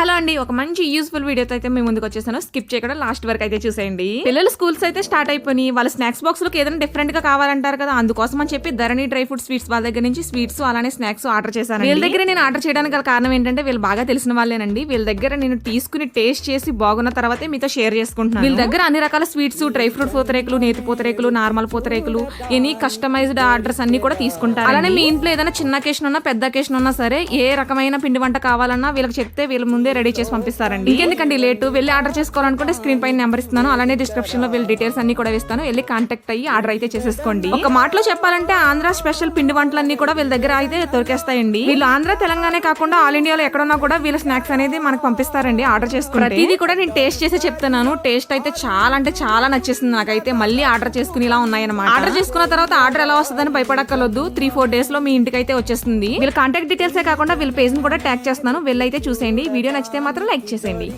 Hello అండి ఒక మంచి యూస్ఫుల్ వీడియోతో అయితే మేము ముందుకు వచ్చేసాను. స్కిప్ చేయకుండా లాస్ట్ వరకు అయితే చూసేయండి. పిల్లలు స్కూల్స్ అయితే స్టార్ట్ అయిపోయి వాళ్ళ స్నాక్స్ బాక్స్లోకి ఏదైనా డిఫరెంట్గా కావాలంటారు కదా. అందుకోసం అని చెప్పి ధరణి డ్రై ఫ్రూట్ స్వీట్స్ వాళ్ళ దగ్గర నుంచి స్వీట్స్ అలానే స్నాక్స్ ఆర్డర్ చేశాను వీళ్ళ దగ్గర నేను ఆర్డర్ చేయడానికి గల కారణం ఏంటంటే వీళ్ళు బాగా తెలిసిన వాళ్ళేనండి. వీళ్ళ దగ్గర నేను తీసుకుని టేస్ట్ చేసి బాగున్న తర్వాతే మీతో షేర్ చేసుకుంటున్నాను. వీళ్ళ దగ్గర అన్ని రకాల స్వీట్స్ డ్రై ఫ్రూట్ పూతరేకులు నేతి పూతరేకులు నార్మల్ పూతరేకులు ఎనీ కస్టమైజ్డ్ ఆర్డర్స్ అన్ని కూడా తీసుకుంటారు అలానే మీ ఇంట్లో ఏదైనా చిన్న అకేషన్ ఉన్నా పెద్ద అకేషన్ ఉన్నా సరే ఏ రకమైన పిండి వంట కావాలన్నా వీళ్ళకి చెప్తే వీళ్ళ ముందే రెడీ చేసి పంపిస్తారండి. ఇంకెందుకండి లేటు? వెళ్ళి ఆర్డర్ చేసుకోవాలనుకుంటే స్క్రీన్ పైన నెంబర్ ఇస్తున్నాను. అలానే డిస్క్రిప్షన్లో వీళ్ళ డీటెయిల్స్ అన్ని కూడా ఇస్తాను వెళ్ళి కాంటాక్ట్ అయ్యి ఆర్డర్ అయితే చేసేసుకోండి. ఒక మాటలో చెప్పాలంటే ఆంధ్ర స్పెషల్ పిండి వంటలన్నీ కూడా వీళ్ళ దగ్గర అయితే దొరికేస్తాయండి. వీళ్ళు ఆంధ్ర తెలంగాణ కాకుండా ఆల్ ఇండియాలో ఎక్కడున్నా కూడా వీళ్ళ స్నాక్స్ అనేది మనకు పంపిస్తారండి ఆర్డర్ చేసుకుంటే. ఇది కూడా నేను టేస్ట్ చేసి చెప్తున్నాను. టేస్ట్ అయితే చాలా అంటే చాలా నచ్చేసింది నాకైతే. మళ్ళీ ఆర్డర్ చేసుకుని ఇలా ఉన్నాయన్నమాట. ఆర్డర్ చేసుకున్న తర్వాత ఆర్డర్ ఎలా వస్తుందని భయపడక్కర్లొద్దు త్రీ ఫోర్ డేస్లో మీ ఇంటికి అయితే వచ్చేస్తుంది. వీళ్ళ కాంటాక్ట్ డీటెయిల్సే కాకుండా వీళ్ళ పేజ్ని కూడా ట్యాగ్ చేస్తున్నాను. వెళ్ళైతే చూసేయండి. వీడియో నచ్చితే మాత్రం లైక్ చేసేయండి.